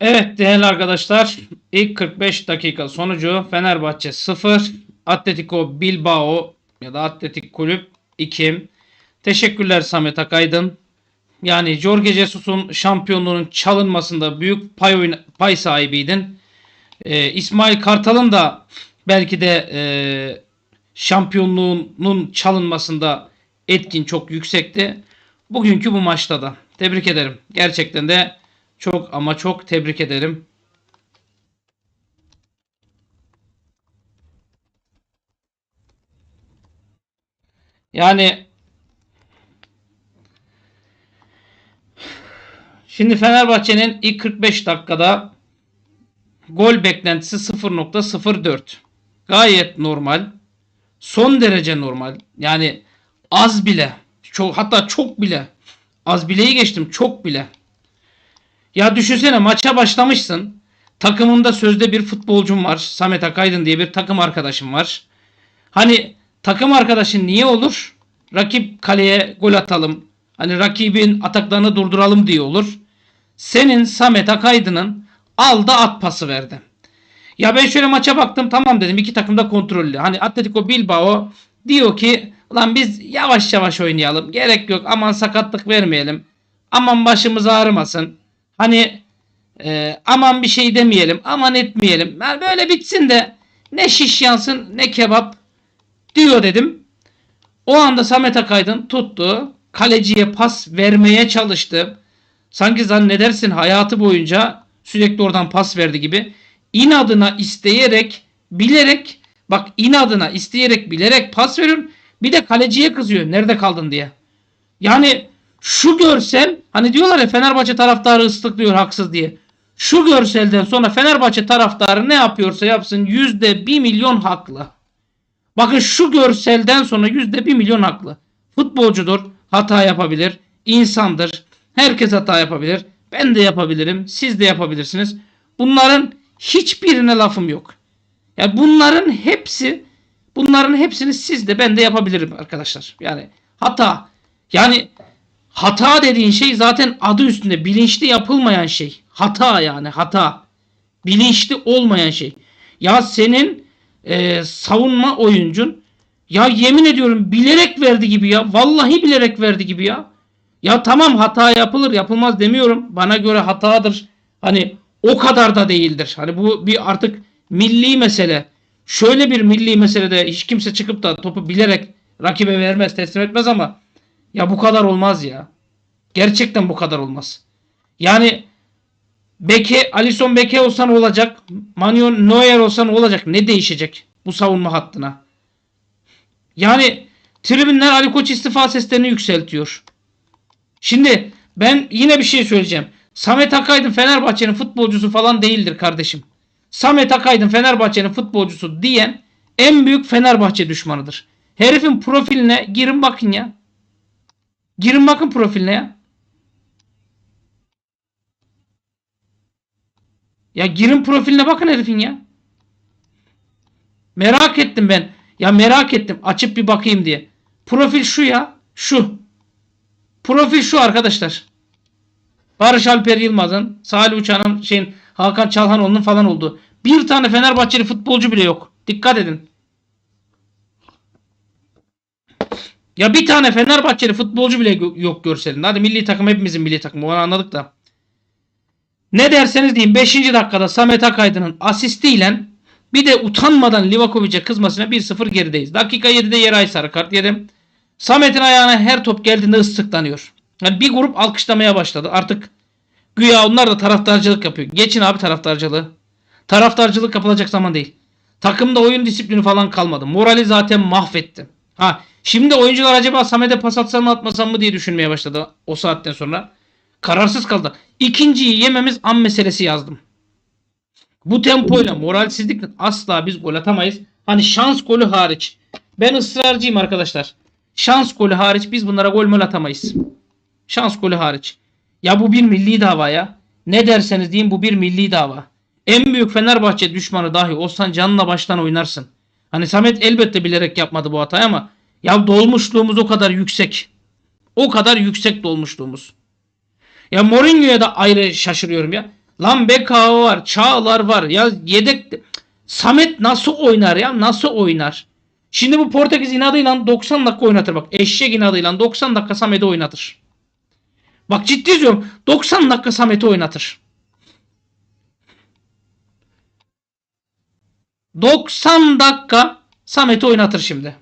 Evet değerli arkadaşlar ilk 45 dakika sonucu Fenerbahçe 0 Atletico Bilbao ya da Atletik Kulüp 2 Teşekkürler Samet Akaydın. Yani Jorge Jesus'un şampiyonluğunun çalınmasında büyük pay, oyna- pay sahibiydin. Ee, İsmail Kartal'ın da belki de e, şampiyonluğunun çalınmasında etkin çok yüksekti. Bugünkü bu maçta da. Tebrik ederim. Gerçekten de çok ama çok tebrik ederim. Yani şimdi Fenerbahçe'nin ilk 45 dakikada gol beklentisi 0.04. Gayet normal. Son derece normal. Yani az bile. Çok, hatta çok bile. Az bileyi geçtim. Çok bile. Ya düşünsene maça başlamışsın. Takımında sözde bir futbolcum var. Samet Akaydın diye bir takım arkadaşım var. Hani takım arkadaşın niye olur? Rakip kaleye gol atalım. Hani rakibin ataklarını durduralım diye olur. Senin Samet Akaydın'ın aldı at pası verdi. Ya ben şöyle maça baktım tamam dedim iki takım da kontrollü. Hani Atletico Bilbao diyor ki ulan biz yavaş yavaş oynayalım. Gerek yok aman sakatlık vermeyelim. Aman başımız ağrımasın. Hani e, aman bir şey demeyelim. Aman etmeyelim. Yani böyle bitsin de ne şiş yansın ne kebap diyor dedim. O anda Samet Akaydın tuttu. Kaleciye pas vermeye çalıştı. Sanki zannedersin hayatı boyunca sürekli oradan pas verdi gibi. İnadına isteyerek, bilerek bak inadına isteyerek, bilerek pas veriyor. Bir de kaleciye kızıyor. Nerede kaldın diye. Yani şu görsel hani diyorlar ya Fenerbahçe taraftarı ıslıklıyor haksız diye. Şu görselden sonra Fenerbahçe taraftarı ne yapıyorsa yapsın yüzde bir milyon haklı. Bakın şu görselden sonra yüzde bir milyon haklı. Futbolcudur, hata yapabilir, insandır. Herkes hata yapabilir. Ben de yapabilirim, siz de yapabilirsiniz. Bunların hiçbirine lafım yok. Yani bunların hepsi, bunların hepsini siz de ben de yapabilirim arkadaşlar. Yani hata. Yani hata dediğin şey zaten adı üstünde bilinçli yapılmayan şey. Hata yani hata. Bilinçli olmayan şey. Ya senin e, savunma oyuncun ya yemin ediyorum bilerek verdi gibi ya. Vallahi bilerek verdi gibi ya. Ya tamam hata yapılır yapılmaz demiyorum. Bana göre hatadır. Hani o kadar da değildir. Hani bu bir artık milli mesele. Şöyle bir milli meselede hiç kimse çıkıp da topu bilerek rakibe vermez teslim etmez ama ya bu kadar olmaz ya. Gerçekten bu kadar olmaz. Yani Beke, Alisson Beke olsan olacak. Manuel Neuer olsan olacak. Ne değişecek bu savunma hattına? Yani tribünler Ali Koç istifa seslerini yükseltiyor. Şimdi ben yine bir şey söyleyeceğim. Samet Akaydın Fenerbahçe'nin futbolcusu falan değildir kardeşim. Samet Akaydın Fenerbahçe'nin futbolcusu diyen en büyük Fenerbahçe düşmanıdır. Herifin profiline girin bakın ya. Girin bakın profiline ya. Ya girin profiline bakın herifin ya. Merak ettim ben. Ya merak ettim. Açıp bir bakayım diye. Profil şu ya. Şu. Profil şu arkadaşlar. Barış Alper Yılmaz'ın, Salih Uçan'ın, şeyin Hakan Çalhanoğlu'nun falan olduğu. Bir tane Fenerbahçeli futbolcu bile yok. Dikkat edin. Ya bir tane Fenerbahçeli futbolcu bile yok- görselinde. Hadi milli takım hepimizin milli takımı onu anladık da. Ne derseniz deyin 5. dakikada Samet Akaydın'ın asistiyle bir de utanmadan Livakovic'e kızmasına 1-0 gerideyiz. Dakika 7'de Yeray sarı kart yedim. Samet'in ayağına her top geldiğinde ıslıklanıyor. Yani bir grup alkışlamaya başladı. Artık güya onlar da taraftarcılık yapıyor. Geçin abi taraftarcılığı. Taraftarcılık yapılacak zaman değil. Takımda oyun disiplini falan kalmadı. Morali zaten mahvetti. Ha şimdi oyuncular acaba Samet'e pas atsam mı atmasam mı diye düşünmeye başladı o saatten sonra. Kararsız kaldı. İkinciyi yememiz an meselesi yazdım. Bu tempoyla moralsizlikle asla biz gol atamayız. Hani şans golü hariç. Ben ısrarcıyım arkadaşlar. Şans golü hariç biz bunlara gol mol atamayız. Şans golü hariç. Ya bu bir milli dava ya. Ne derseniz deyin bu bir milli dava. En büyük Fenerbahçe düşmanı dahi olsan canla baştan oynarsın. Hani Samet elbette bilerek yapmadı bu hatayı ama ya dolmuşluğumuz o kadar yüksek. O kadar yüksek dolmuşluğumuz. Ya Mourinho'ya da ayrı şaşırıyorum ya. Lan BKO var. Çağlar var. Ya yedek Samet nasıl oynar ya? Nasıl oynar? Şimdi bu Portekiz inadıyla 90 dakika oynatır bak. Eşek inadıyla 90 dakika Samet'i oynatır. Bak ciddi diyorum. 90 dakika Samet'i oynatır. 90 dakika Samet'i oynatır şimdi.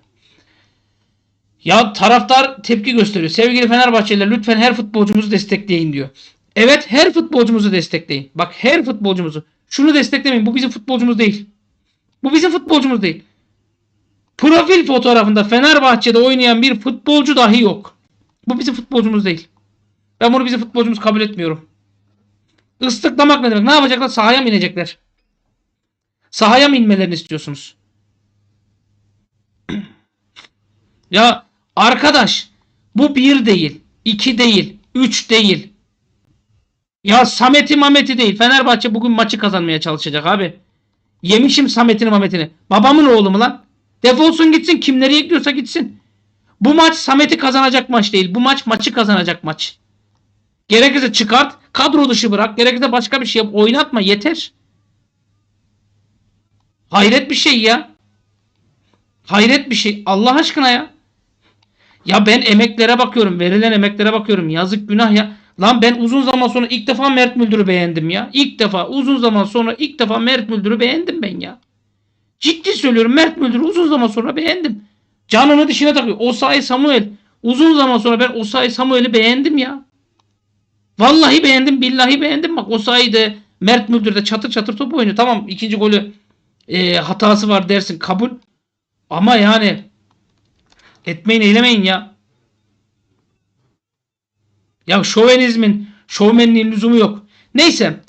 Ya taraftar tepki gösteriyor. Sevgili Fenerbahçeliler lütfen her futbolcumuzu destekleyin diyor. Evet her futbolcumuzu destekleyin. Bak her futbolcumuzu. Şunu desteklemeyin. Bu bizim futbolcumuz değil. Bu bizim futbolcumuz değil. Profil fotoğrafında Fenerbahçe'de oynayan bir futbolcu dahi yok. Bu bizim futbolcumuz değil. Ben bunu bizim futbolcumuz kabul etmiyorum. Islıklamak ne demek? Ne yapacaklar? Sahaya mı inecekler? Sahaya mı inmelerini istiyorsunuz? ya arkadaş bu bir değil, iki değil, üç değil. Ya Samet'i Mamet'i değil. Fenerbahçe bugün maçı kazanmaya çalışacak abi. Yemişim Samet'ini Mamet'ini. Babamın oğlu mu lan? Defolsun gitsin. Kim nereye gidiyorsa gitsin. Bu maç Samet'i kazanacak maç değil. Bu maç maçı kazanacak maç. Gerekirse çıkart. Kadro dışı bırak. Gerekirse başka bir şey yap. Oynatma yeter. Hayret bir şey ya. Hayret bir şey. Allah aşkına ya. Ya ben emeklere bakıyorum. Verilen emeklere bakıyorum. Yazık günah ya. Lan ben uzun zaman sonra ilk defa Mert Müldür'ü beğendim ya. İlk defa uzun zaman sonra ilk defa Mert Müldür'ü beğendim ben ya. Ciddi söylüyorum Mert Müldür'ü uzun zaman sonra beğendim. Canını dişine takıyor. Osayi Samuel. Uzun zaman sonra ben Osayi Samuel'i beğendim ya. Vallahi beğendim. Billahi beğendim. Bak Osayi de Mert Müldür de çatır çatır top oynuyor. Tamam ikinci golü e, hatası var dersin kabul. Ama yani etmeyin eylemeyin ya. Ya şovenizmin, şovmenliğin lüzumu yok. Neyse.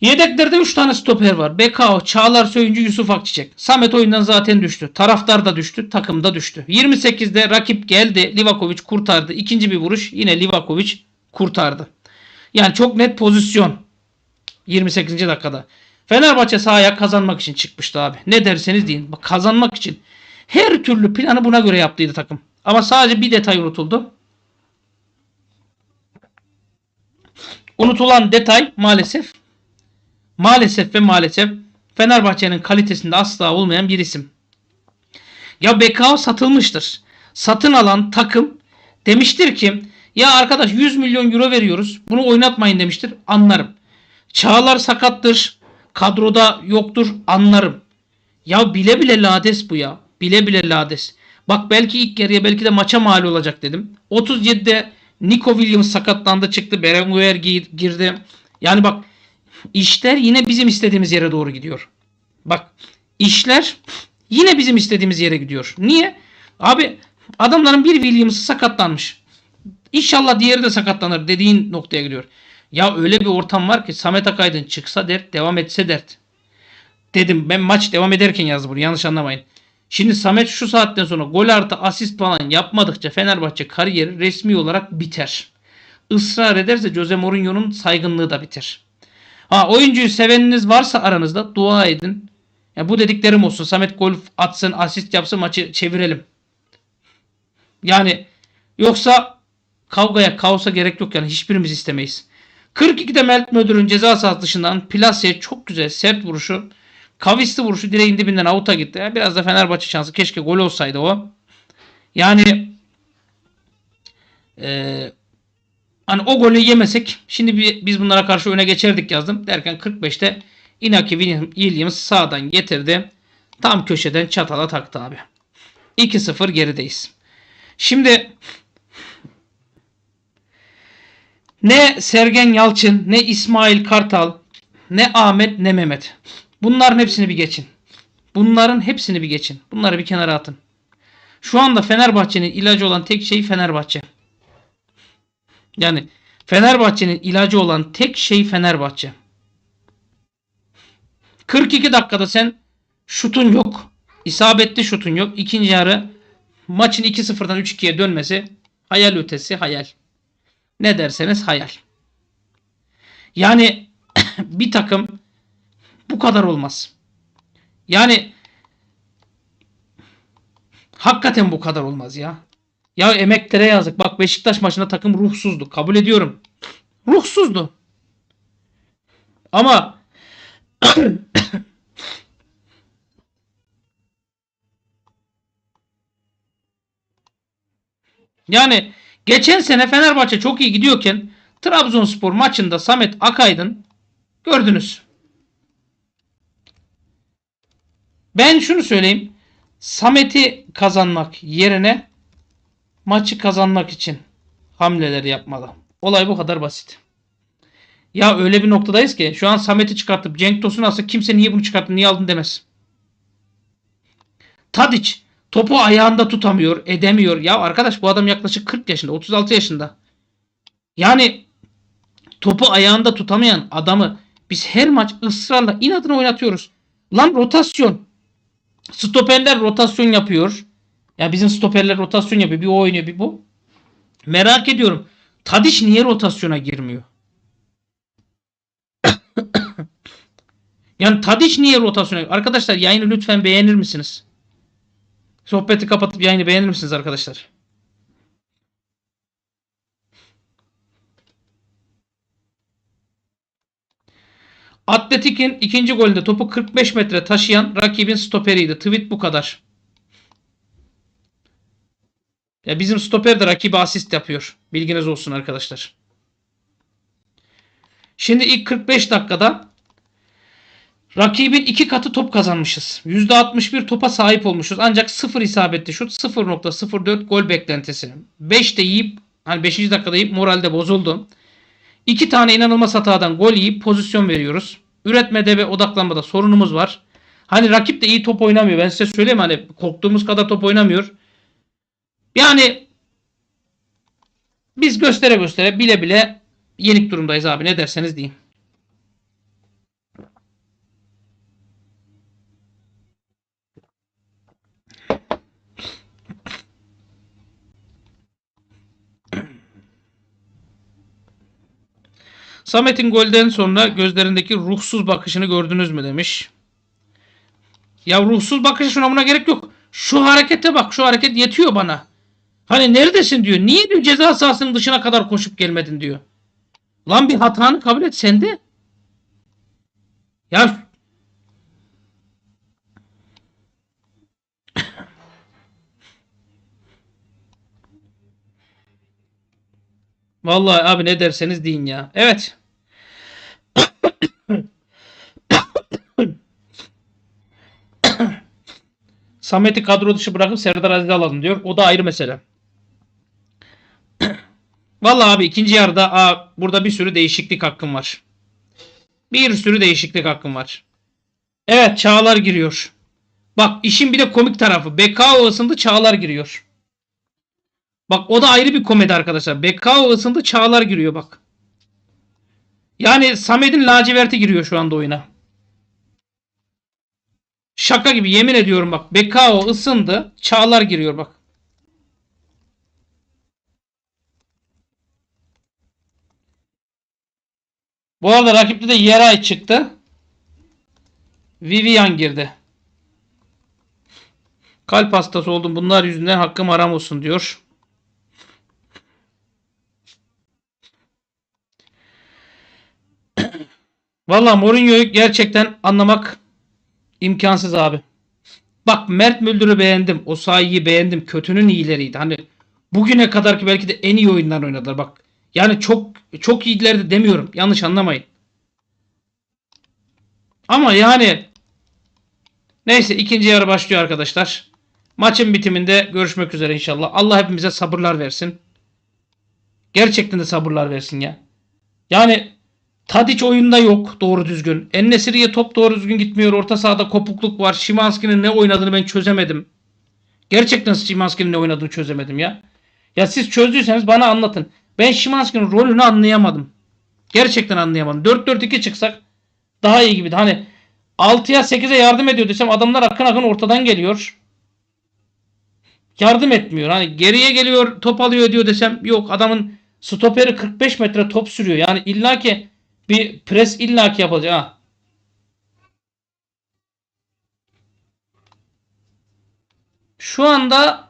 Yedeklerde 3 tane stoper var. Bekao, Çağlar Söyüncü, Yusuf Akçiçek. Samet oyundan zaten düştü. Taraftar da düştü, takım da düştü. 28'de rakip geldi. Livakovic kurtardı. İkinci bir vuruş yine Livakovic kurtardı. Yani çok net pozisyon. 28. dakikada. Fenerbahçe sahaya kazanmak için çıkmıştı abi. Ne derseniz deyin. Bak kazanmak için. Her türlü planı buna göre yaptıydı takım. Ama sadece bir detay unutuldu. Unutulan detay maalesef maalesef ve maalesef Fenerbahçe'nin kalitesinde asla olmayan bir isim. Ya Bekao satılmıştır. Satın alan takım demiştir ki ya arkadaş 100 milyon euro veriyoruz. Bunu oynatmayın demiştir. Anlarım. Çağlar sakattır. Kadroda yoktur. Anlarım. Ya bile bile lades bu ya. Bile bile lades. Bak belki ilk yarıya belki de maça mal olacak dedim. 37'de Nico Williams sakatlandı çıktı. Berenguer gir- girdi. Yani bak işler yine bizim istediğimiz yere doğru gidiyor. Bak işler yine bizim istediğimiz yere gidiyor. Niye? Abi adamların bir Williams'ı sakatlanmış. İnşallah diğeri de sakatlanır dediğin noktaya gidiyor. Ya öyle bir ortam var ki Samet Akaydın çıksa dert devam etse dert. Dedim ben maç devam ederken yazdım bunu yanlış anlamayın. Şimdi Samet şu saatten sonra gol artı asist falan yapmadıkça Fenerbahçe kariyeri resmi olarak biter. Israr ederse Jose Mourinho'nun saygınlığı da biter. Ha oyuncuyu seveniniz varsa aranızda dua edin. Ya bu dediklerim olsun. Samet gol atsın, asist yapsın, maçı çevirelim. Yani yoksa kavgaya, kaosa gerek yok yani hiçbirimiz istemeyiz. 42'de Mert Müdür'ün ceza sahası dışından Plasya'ya çok güzel sert vuruşu. Kavisli vuruşu direğin dibinden avuta gitti. Biraz da Fenerbahçe şansı. Keşke gol olsaydı o. Yani eee hani o golü yemesek şimdi bir, biz bunlara karşı öne geçerdik yazdım. Derken 45'te Inaki Williams sağdan getirdi. Tam köşeden çatala taktı abi. 2-0 gerideyiz. Şimdi ne Sergen Yalçın, ne İsmail Kartal, ne Ahmet, ne Mehmet. Bunların hepsini bir geçin. Bunların hepsini bir geçin. Bunları bir kenara atın. Şu anda Fenerbahçe'nin ilacı olan tek şey Fenerbahçe. Yani Fenerbahçe'nin ilacı olan tek şey Fenerbahçe. 42 dakikada sen şutun yok. İsabetli şutun yok. İkinci yarı maçın 2-0'dan 3-2'ye dönmesi hayal ötesi hayal. Ne derseniz hayal. Yani bir takım bu kadar olmaz. Yani hakikaten bu kadar olmaz ya. Ya emeklere yazık. Bak Beşiktaş maçında takım ruhsuzdu. Kabul ediyorum. Ruhsuzdu. Ama yani geçen sene Fenerbahçe çok iyi gidiyorken Trabzonspor maçında Samet Akaydın gördünüz. Ben şunu söyleyeyim. Samet'i kazanmak yerine maçı kazanmak için hamleler yapmalı. Olay bu kadar basit. Ya öyle bir noktadayız ki şu an Samet'i çıkartıp Cenk Tosun alsa kimse niye bunu çıkarttın niye aldın demez. Tadic topu ayağında tutamıyor edemiyor. Ya arkadaş bu adam yaklaşık 40 yaşında 36 yaşında. Yani topu ayağında tutamayan adamı biz her maç ısrarla inadına oynatıyoruz. Lan rotasyon. Stoperler rotasyon yapıyor. Ya bizim stoperler rotasyon yapıyor. Bir oynuyor bir bu. Merak ediyorum. Tadic niye rotasyona girmiyor? yani Tadic niye rotasyona Arkadaşlar yayını lütfen beğenir misiniz? Sohbeti kapatıp yayını beğenir misiniz arkadaşlar? Atletik'in ikinci golünde topu 45 metre taşıyan rakibin stoperiydi. Tweet bu kadar. Ya bizim stoper de rakibe asist yapıyor. Bilginiz olsun arkadaşlar. Şimdi ilk 45 dakikada rakibin iki katı top kazanmışız. %61 topa sahip olmuşuz. Ancak 0 isabetli şut 0.04 gol beklentisi. 5 de yiyip hani 5. dakikada yiyip moralde bozuldu. İki tane inanılmaz hatadan gol yiyip pozisyon veriyoruz. Üretmede ve odaklanmada sorunumuz var. Hani rakip de iyi top oynamıyor. Ben size söyleyeyim hani korktuğumuz kadar top oynamıyor. Yani biz göstere göstere bile bile yenik durumdayız abi ne derseniz deyin. Samet'in golden sonra gözlerindeki ruhsuz bakışını gördünüz mü demiş. Ya ruhsuz bakışı şuna buna gerek yok. Şu harekete bak şu hareket yetiyor bana. Hani neredesin diyor. Niye diyor ceza sahasının dışına kadar koşup gelmedin diyor. Lan bir hatanı kabul et sen de. Ya Vallahi abi ne derseniz deyin ya. Evet. Samet'i kadro dışı bırakıp Serdar Aziz'i alalım diyor. O da ayrı mesele. Vallahi abi ikinci yarıda aa, burada bir sürü değişiklik hakkım var. Bir sürü değişiklik hakkım var. Evet Çağlar giriyor. Bak işin bir de komik tarafı. BKO ısındı Çağlar giriyor. Bak o da ayrı bir komedi arkadaşlar. BKO ısındı Çağlar giriyor bak. Yani Samet'in laciverti giriyor şu anda oyuna. Şaka gibi yemin ediyorum bak. BKO ısındı. Çağlar giriyor bak. Bu arada rakipte de Yeray çıktı. Vivian girdi. Kalp hastası oldum. Bunlar yüzünden hakkım haram olsun diyor. Valla Mourinho'yu gerçekten anlamak imkansız abi. Bak Mert Müldür'ü beğendim. O sahiyi beğendim. Kötünün iyileriydi. Hani bugüne kadar ki belki de en iyi oyunlar oynadılar. Bak yani çok çok iyilerdi demiyorum. Yanlış anlamayın. Ama yani neyse ikinci yarı başlıyor arkadaşlar. Maçın bitiminde görüşmek üzere inşallah. Allah hepimize sabırlar versin. Gerçekten de sabırlar versin ya. Yani Tadic oyunda yok doğru düzgün. Ennesiri'ye top doğru düzgün gitmiyor. Orta sahada kopukluk var. Şimanski'nin ne oynadığını ben çözemedim. Gerçekten Şimanski'nin ne oynadığını çözemedim ya. Ya siz çözdüyseniz bana anlatın. Ben Şimanski'nin rolünü anlayamadım. Gerçekten anlayamadım. 4-4-2 çıksak daha iyi gibiydi. Hani 6'ya 8'e yardım ediyor desem adamlar akın akın ortadan geliyor. Yardım etmiyor. Hani geriye geliyor top alıyor diyor desem yok adamın stoperi 45 metre top sürüyor. Yani illaki bir pres illaki yapacak ha. Şu anda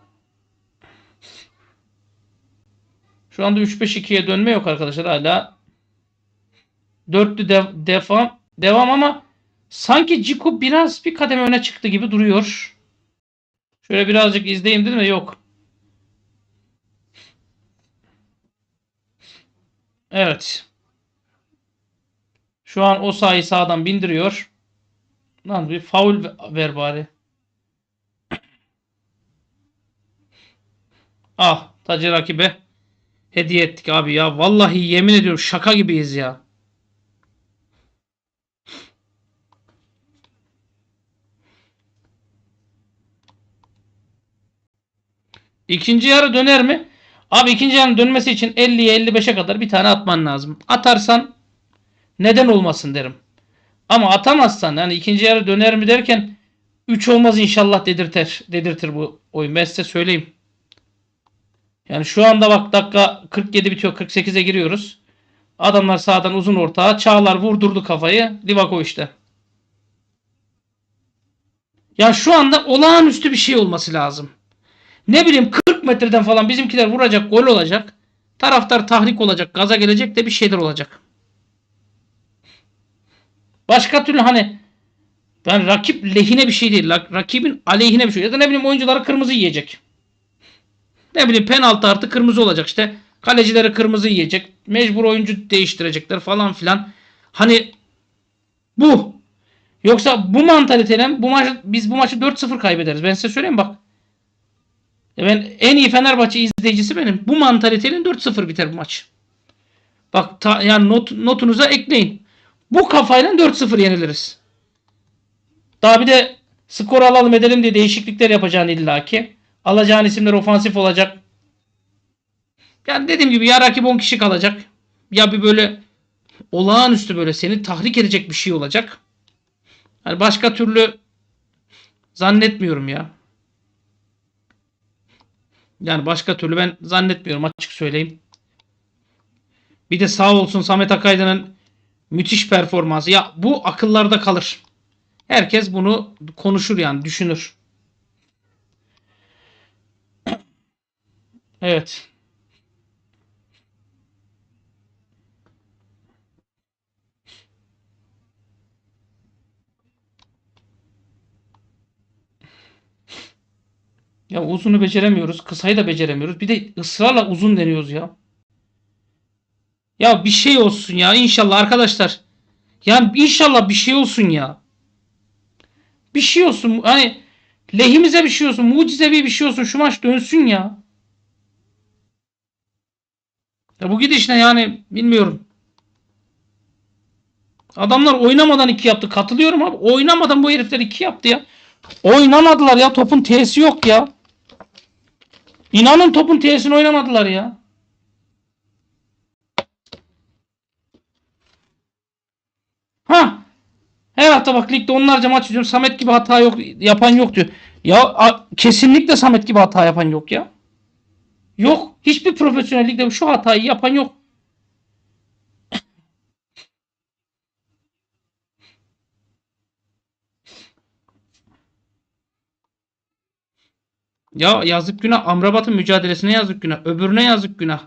şu anda 3-5-2'ye dönme yok arkadaşlar hala Dörtlü dev, devam, devam ama sanki Ciku biraz bir kademe öne çıktı gibi duruyor. Şöyle birazcık izleyeyim dedim de yok. Evet. Şu an o sayı sağdan bindiriyor. Lan bir faul ver bari. Ah tacı rakibe hediye ettik abi ya. Vallahi yemin ediyorum şaka gibiyiz ya. İkinci yarı döner mi? Abi ikinci yarının dönmesi için 50'ye 55'e kadar bir tane atman lazım. Atarsan neden olmasın derim. Ama atamazsan yani ikinci yarı döner mi derken 3 olmaz inşallah dedirter. Dedirtir bu oyun. Ben size söyleyeyim. Yani şu anda bak dakika 47 bitiyor. 48'e giriyoruz. Adamlar sağdan uzun ortağa. Çağlar vurdurdu kafayı. Livako işte. Ya şu anda olağanüstü bir şey olması lazım. Ne bileyim 40 metreden falan bizimkiler vuracak, gol olacak. Taraftar tahrik olacak, gaza gelecek de bir şeyler olacak. Başka türlü hani ben rakip lehine bir şey değil. Rakibin aleyhine bir şey. Ya da ne bileyim oyuncuları kırmızı yiyecek. Ne bileyim penaltı artı kırmızı olacak işte. Kalecileri kırmızı yiyecek. Mecbur oyuncu değiştirecekler falan filan. Hani bu. Yoksa bu mantaliteyle bu maç biz bu maçı 4-0 kaybederiz. Ben size söyleyeyim bak. Ben en iyi Fenerbahçe izleyicisi benim. Bu mantaliteyle 4-0 biter bu maç. Bak ta, yani not, notunuza ekleyin. Bu kafayla 4-0 yeniliriz. Daha bir de skor alalım edelim diye değişiklikler yapacaksın illaki. Alacağın isimler ofansif olacak. Yani dediğim gibi ya rakip 10 kişi kalacak. Ya bir böyle olağanüstü böyle seni tahrik edecek bir şey olacak. Hani başka türlü zannetmiyorum ya. Yani başka türlü ben zannetmiyorum açık söyleyeyim. Bir de sağ olsun Samet Akaydın'ın müthiş performansı. Ya bu akıllarda kalır. Herkes bunu konuşur yani düşünür. Evet. Ya uzunu beceremiyoruz. Kısayı da beceremiyoruz. Bir de ısrarla uzun deniyoruz ya. Ya bir şey olsun ya inşallah arkadaşlar. Yani inşallah bir şey olsun ya. Bir şey olsun. Hani lehimize bir şey olsun. Mucizevi bir şey olsun. Şu maç dönsün ya. Ya bu gidişle yani bilmiyorum. Adamlar oynamadan iki yaptı. Katılıyorum abi. Oynamadan bu herifler iki yaptı ya. Oynamadılar ya. Topun T'si yok ya. İnanın topun T'sini oynamadılar ya. Ha. Her hafta bak ligde onlarca maç izliyorum. Samet gibi hata yok yapan yok diyor. Ya a, kesinlikle Samet gibi hata yapan yok ya. Yok. Hiçbir profesyonel ligde şu hatayı yapan yok. Ya yazık günah. Amrabat'ın mücadelesine yazık günah. Öbürüne yazık günah.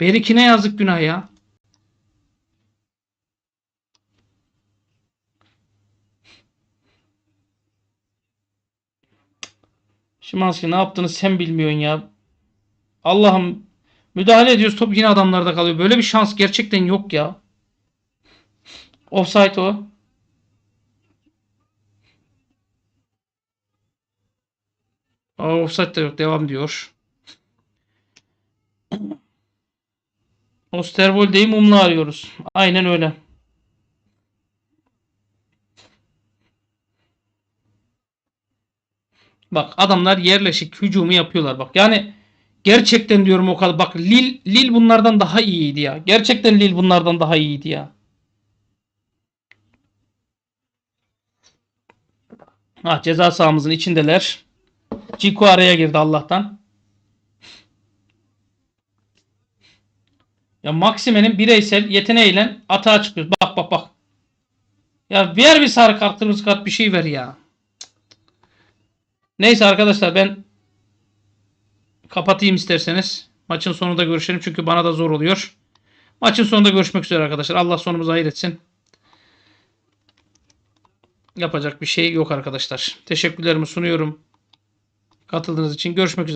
Berikine yazık günah ya. Şimanski ne yaptığını sen bilmiyorsun ya. Allah'ım müdahale ediyoruz top yine adamlarda kalıyor. Böyle bir şans gerçekten yok ya. Offside o. Aa, offside de yok. Devam diyor. Osterwolde'yi mumla arıyoruz. Aynen öyle. Bak adamlar yerleşik hücumu yapıyorlar bak. Yani gerçekten diyorum o kadar. Bak Lil Lil bunlardan daha iyiydi ya. Gerçekten Lil bunlardan daha iyiydi ya. Ha ceza sahamızın içindeler. Ciku araya girdi Allah'tan. Ya Maxime'nin bireysel yeteneğiyle atağa çıkıyor. Bak bak bak. Ya ver bir sarı kart kırmızı kart bir şey ver ya. Neyse arkadaşlar ben kapatayım isterseniz. Maçın sonunda görüşelim çünkü bana da zor oluyor. Maçın sonunda görüşmek üzere arkadaşlar. Allah sonumuzu hayır etsin. Yapacak bir şey yok arkadaşlar. Teşekkürlerimi sunuyorum. Katıldığınız için görüşmek üzere.